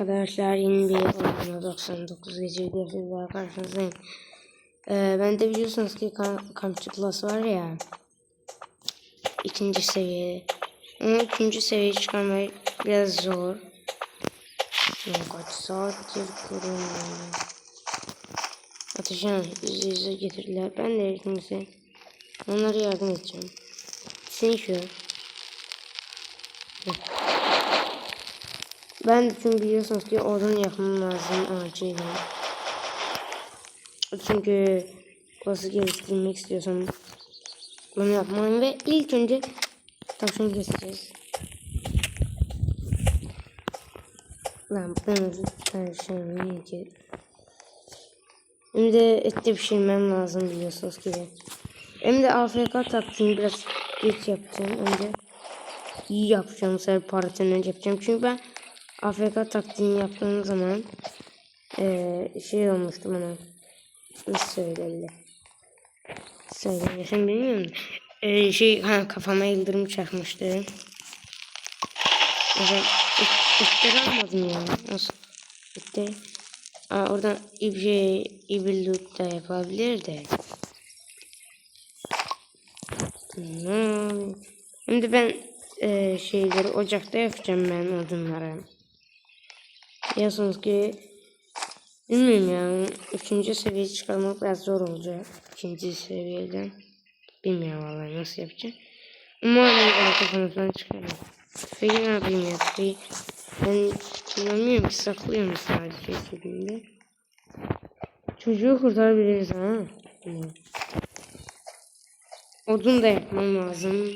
Arkadaşlar yeni bir oyunla 99 gece videosuyla karşınızdayım. Ee, ben de biliyorsunuz ki kam kampçı plus var ya. ikinci seviye. Onu üçüncü seviyeye çıkarmak biraz zor. Kaç saattir kuruyorum. Atacağım. Yüzde yüze getirdiler. Ben de ikimize onlara yardım edeceğim. Sen şu. Ben çünkü biliyorsunuz ki odun yapmam lazım acilen. Çünkü klası geliştirmek istiyorsam bunu yapmam ve ilk önce tavşan keseceğiz. Lan ben tavşanı ki. Hem de ette pişirmem lazım biliyorsunuz ki. Hem de AFK taktiğini biraz geç yapacağım. Önce iyi yapacağım. Sefer partiden önce yapacağım. Çünkü ben AFK taktiğini yaptığım zaman eee şey olmuştu bana. Nasıl söylerler? Söyleyesem bilmiyorum. Eee şey ha kafama yıldırım çakmıştı. Mesela itleri almadım ya. Nasıl? İtleri. Aa, oradan ibre, ibre loot da yapabilir de. Hmm. Şimdi ben eee şeyleri ocakta yapacağım ben odunları. Biliyorsunuz ki bilmiyorum ya. Üçüncü seviye çıkarmak biraz zor olacak. İkinci seviyeden. Bilmiyorum vallahi nasıl yapacağım. Umarım kafanızdan çıkarım. Tüfeği ne yapayım ya tüfeği. Ben kullanmıyorum ki saklıyorum sadece istediğimde. Çocuğu kurtarabiliriz ha. Bilmiyorum. Odun da yapmam lazım.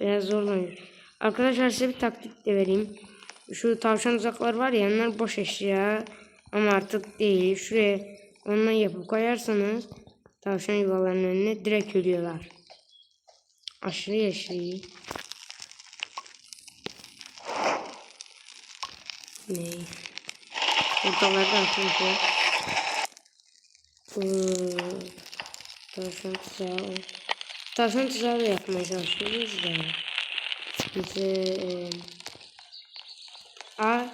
Biraz zorlanıyor. Arkadaşlar size bir taktik de vereyim. Şu tavşan uzaklar var ya onlar boş eşya. Ama artık değil. Şuraya ondan yapıp koyarsanız tavşan yuvalarının önüne direkt ölüyorlar. Aşırı aşırı iyi. Ne? Buradalardan. Hmm. Tavşan tuzağı. Tavşan tuzağı da yapmaya çalışıyoruz da. Bize e, A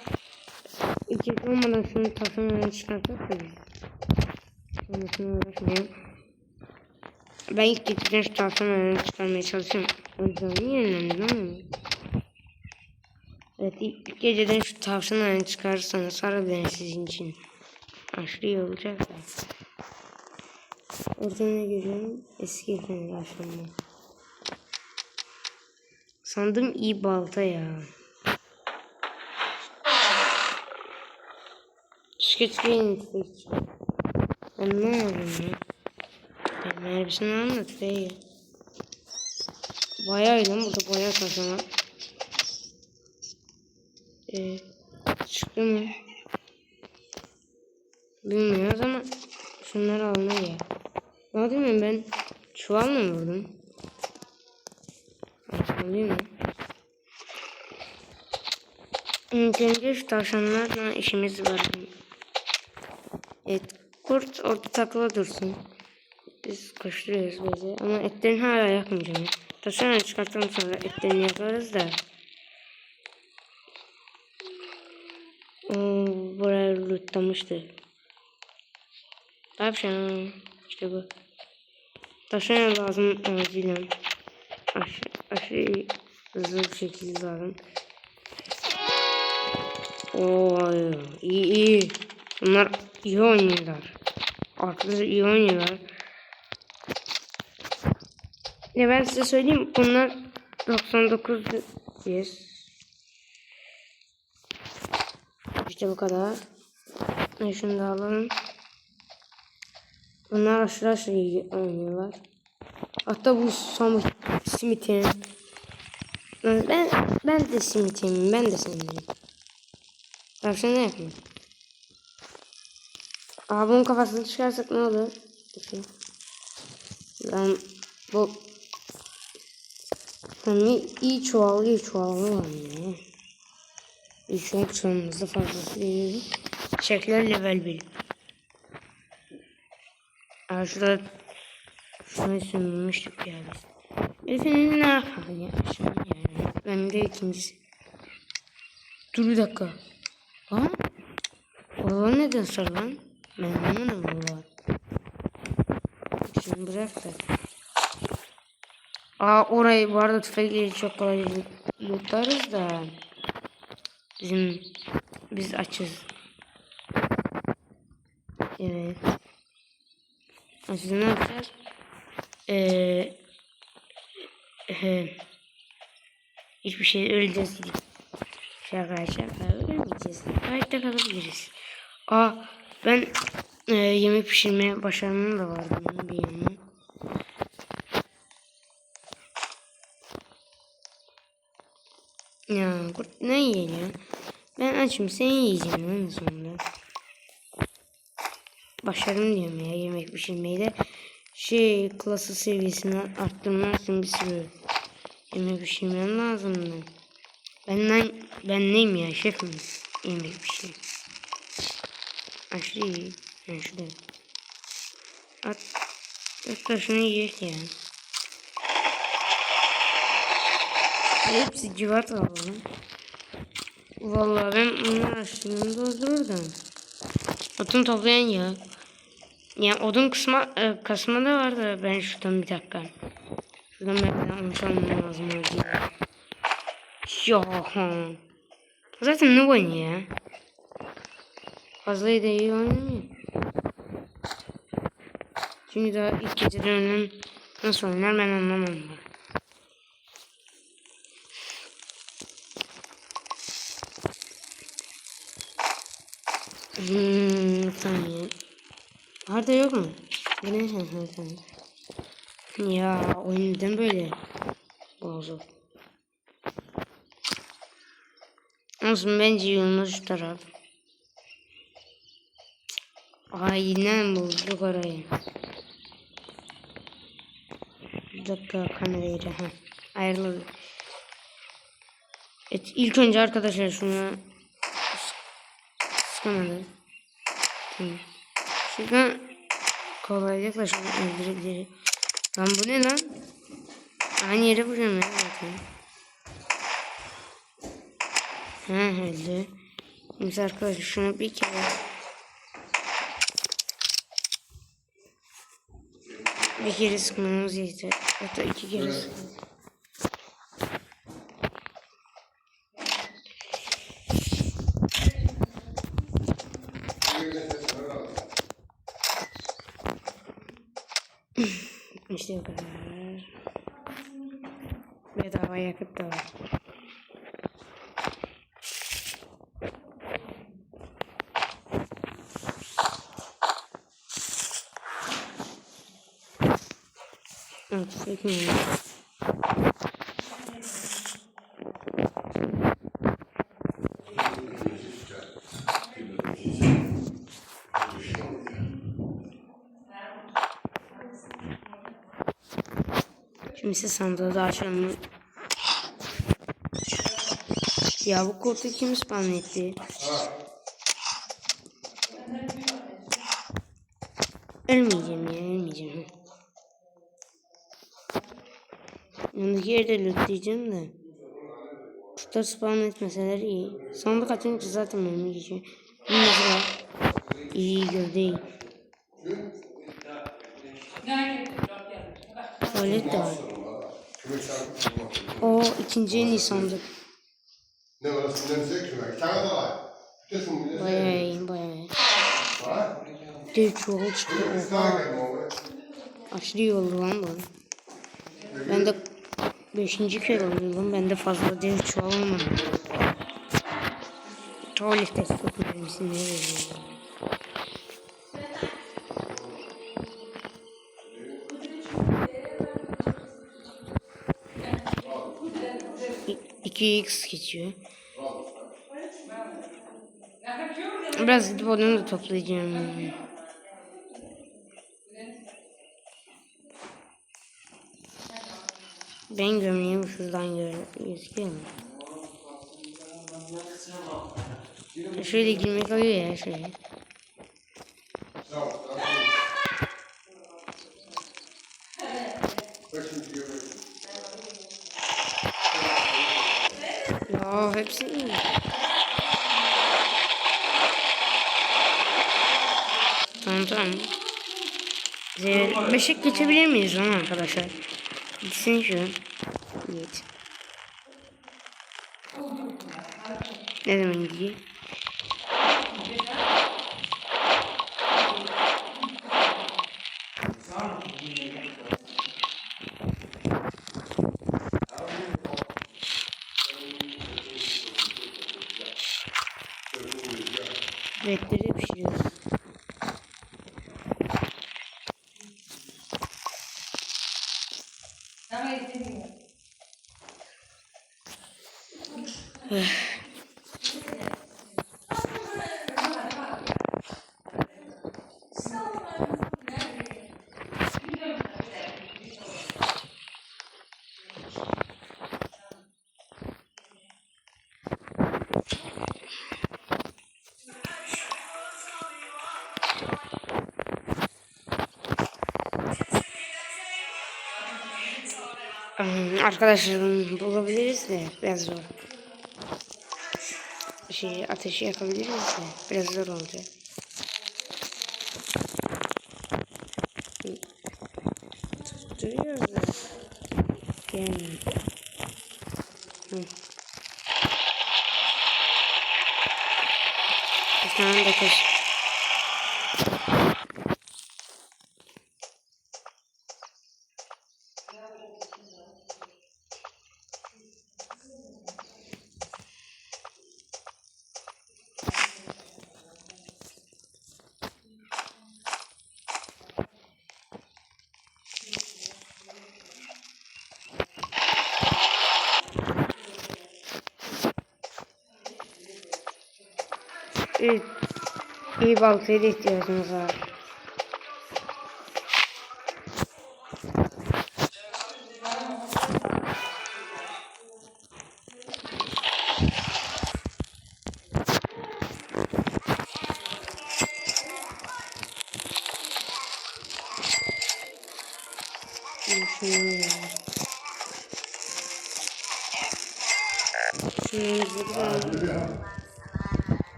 iki olmadan şunu tavşan önüne çıkartsak da biz. Ben ilk getireceğim şu tavşan önüne çıkarmaya çalışıyorum. O yüzden niye yenilendim Evet ilk, ilk geceden şu tavşan önüne çıkarırsanız beni sizin için. Aşırı iyi olacak da. Orada ne görüyorum? Eski efendi aşağıda. Sandım iyi balta ya. Tüfek. Ben ne yapayım ya? Ben mermisini alma tüfeği. Bayağı iyi lan burada bayağı var. Ee, çıktı mı? Bilmiyoruz ama şunları almaya ya. Ne yapayım ben? Çuval mı vurdum? Alayım mı? İlk önce şu tavşanlarla işimiz var. Evet, kurt orada takıla dursun. Biz koşturuyoruz böyle ama etlerini hala yakmayacağım. Tavşanları çıkartalım sonra etlerini yaparız da. Oo, buraya lootlamıştı. Tavşan. İşte bu. Tavşan lazım acilen. Aşırı, aşırı hızlı bir şekilde lazım. Oo iyi iyi. Bunlar iyi oynuyorlar. Arkadaşlar iyi oynuyorlar. Ne ben size söyleyeyim bunlar 99 yes. İşte bu kadar. Şunu da alalım. Bunlar aşırı aşırı iyi oynuyorlar. Hatta bu Samus Smith'in ben ben de Smith'im ben de senin. Tavşan ne yapayım? Aa bunun kafasını çıkarsak ne olur? Bakayım. Ben bu hani iyi çoğalıyor çoğalıyor yani. İyi çok çoğunluğumuzda fazlası değil. Şekler level 1. Aa şurada şunu sürmüştük ya biz. Efendim ne yapalım ya? Aşağı yani. Ben de ikincisi. Dur bir dakika. Ha? Oralar neden sarı lan? Ben anlamadım oralar. Şimdi bırak da. Aa orayı bu arada tüfekleri çok kolay lootlarız da. Bizim biz açız. Evet. Açız ne yapacağız? Ee, hiçbir şey öleceğiz. Şaka şaka ölmeyeceğiz. Hayatta kalabiliriz. Aa ben e, yemek pişirmeye başarmam da vardı bir yandan. Ya kurt ne yiyelim? Ben açım sen yiyeceğim lan sonra. Başarım diyorum ya yemek pişirmeyi de. Şey klası seviyesini arttırmak için bir sürü yemek pişirmem lazım ben. Benden ben neyim ya şefim yemek pişir. Aşırı iyi. Ben şurada. At. At taşını yiyecek ya. Hepsi civat aldım. Vallahi ben bunun açlığını doldururdum. Odun toplayan ya. Yani odun kısma, e, kasma da var da ben şuradan bir dakika. Şuradan ben onu çalmam lazım. Ya. Zaten ne oynuyor ya? Fazla da iyi oynamıyor. Çünkü daha ilk geceden ölen nasıl oynar ben anlamam. Hmm, saniye. Harita yok mu? Yine harita. Ya oyun neden böyle? Bozuk. Olsun bence yolumuz şu taraf. Aynen bulduk orayı. Bir dakika kamerayı da ha. Ayrılır. Evet ilk önce arkadaşlar şunu sıkamadı. Tamam. Şuradan kolaylıkla şunu öldürebiliriz. Lan bu ne lan? Aynı yere vuruyorum ya zaten. Ha öldü. Şimdi arkadaşlar şunu bir kere bir kere sıkmamız yeter. Hatta iki kere sıkmamız. İşte bu kadar. Bedava yakıt da var. Evet, çekmiyorum. Şimdi size sandığı da açalım. Ya bu kodu kim spam etti? Ölmeyeceğim ya ölmeyeceğim. Yanındaki yerde lootlayacağım da. Şurada spawn etmeseler iyi. Sandık açınca zaten mermi geçiyor. Bu mesela iyi gövde iyi. Tuvalet de var. O ikinci en iyi sandık. Ne var? Millet. Bayağı iyi bayağı iyi. Dev çuval çıktı. Oha. Aşırı iyi oldu lan bu. Ben de beşinci kere lan. Ben de fazla dev çuval olmadı. Tuvalette çok mermisi ne veriyor? İ- 2x geçiyor. Biraz gidip onu da toplayacağım. Ben gömeyim şuradan gör gözüküyor mu? Şöyle girmek oluyor ya şöyle. Ya hepsi iyi. Tamam tamam. Beşik geçebilir miyiz onu arkadaşlar? Gitsin şu. Git. Ne zaman gidiyor? Retleri Arkadaşlar bunu bulabiliriz de biraz zor. Şey ateşi yakabiliriz de biraz zor olacak. Duruyoruz da. Yani. Hı. Bir tane de kız. İyi, iyi baltaya da ihtiyacımız var.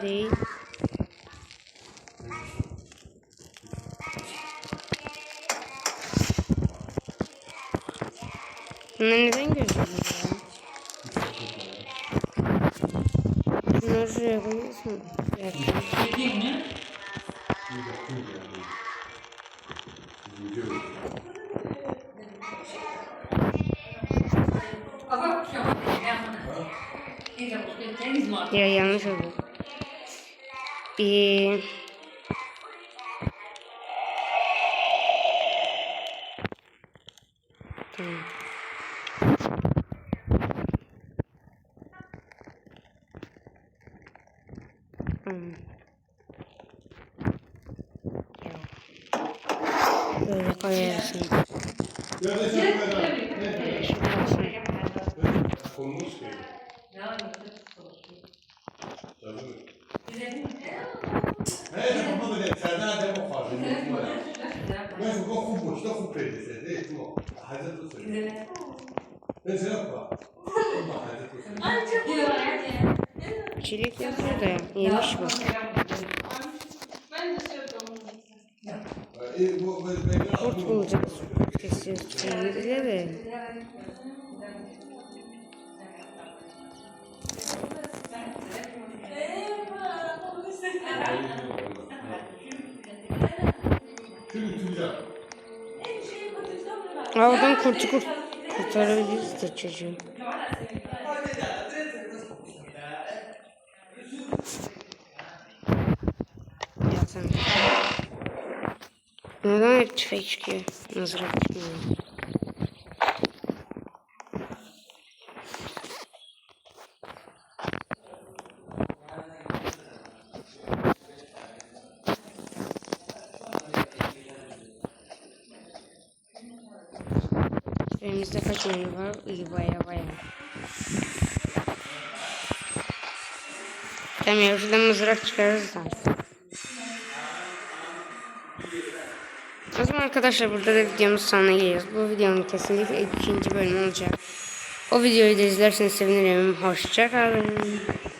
Şu değil. Bunları neden ya? Şunları şuraya mu? Bir dakika. Ya yanlış oldu. Bir... Tamam. da comprese, ecco, hai già tu sei. Pensa qua. Ay çok güzel. Çilek yapıyor da yemiş bak. Ben de şey sevdim. Kurt bulacak. Kesin çiğnediler de. Tüm oradan kurtu kurt kurtarabiliriz de çocuğu. Ya sen. Neden hep tüfek çıkıyor? Mızrak çıkmıyor. Elimizde kaç oyun var? İyi baya baya. Tamam ya şuradan mızrak çıkarırız da. O zaman arkadaşlar burada da videomuz sonuna geliyoruz. Bu videonun kesinlikle ikinci bölümü olacak. O videoyu da izlerseniz sevinirim. Hoşçakalın.